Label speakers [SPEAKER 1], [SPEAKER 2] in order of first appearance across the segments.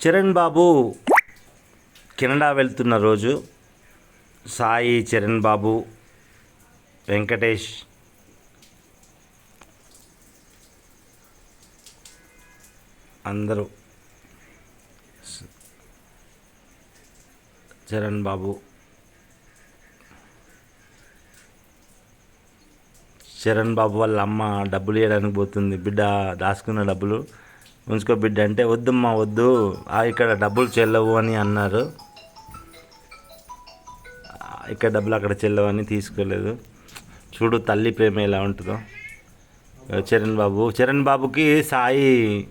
[SPEAKER 1] చరణ్ బాబు Canada వెళ్తున్న రోజు సాయి చరణ్ బాబు వెంకటేష్ అందరూ చరణ్ బాబు చరణ్ బాబు వాళ్ళ అమ్మ డబ్బులు ఇవ్వడానికి పోతుంది. బిడ్డ దాచుకున్న డబ్బులు ఉంచుకో బిడ్డ అంటే వద్దమ్మా వద్దు. ఇక్కడ డబ్బులు చెల్లవు అని అన్నారు. ఇక్కడ డబ్బులు అక్కడ చెల్లవు అని తీసుకోలేదు. చూడు తల్లి ప్రేమ ఎలా ఉంటుందో. చరణ్ బాబు. చరణ్ బాబుకి Sai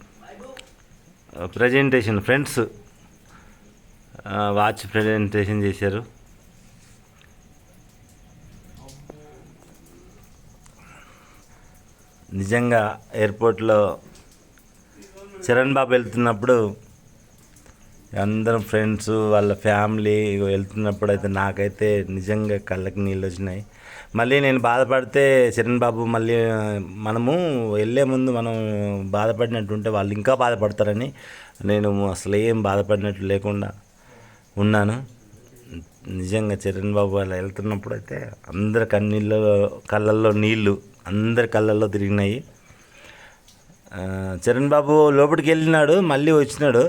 [SPEAKER 1] presentation friends watch presentation చేశారు. నిజంగా ఎయిర్పోర్ట్లో చరణ్ బాబు వెళ్తున్నప్పుడు అందరం ఫ్రెండ్స్ వాళ్ళ ఫ్యామిలీ వెళ్తున్నప్పుడు అయితే నాకైతే నిజంగా కళ్ళకి నీళ్ళు వచ్చినాయి. మళ్ళీ నేను బాధపడితే చరణ్ బాబు మళ్ళీ మనము వెళ్ళే ముందు మనం బాధపడినట్టుంటే వాళ్ళు ఇంకా బాధపడతారని నేను అసలు ఏం బాధపడినట్టు లేకుండా ఉన్నాను. నిజంగా చరణ్ బాబు వాళ్ళు వెళ్తున్నప్పుడు అయితే అందరి కన్నీళ్ళలో కళ్ళల్లో నీళ్ళు అందరి కళ్ళల్లో తిరిగినాయి. చరణ్ బాబు లోపలికి వెళ్ళినాడు మళ్ళీ వచ్చినాడు.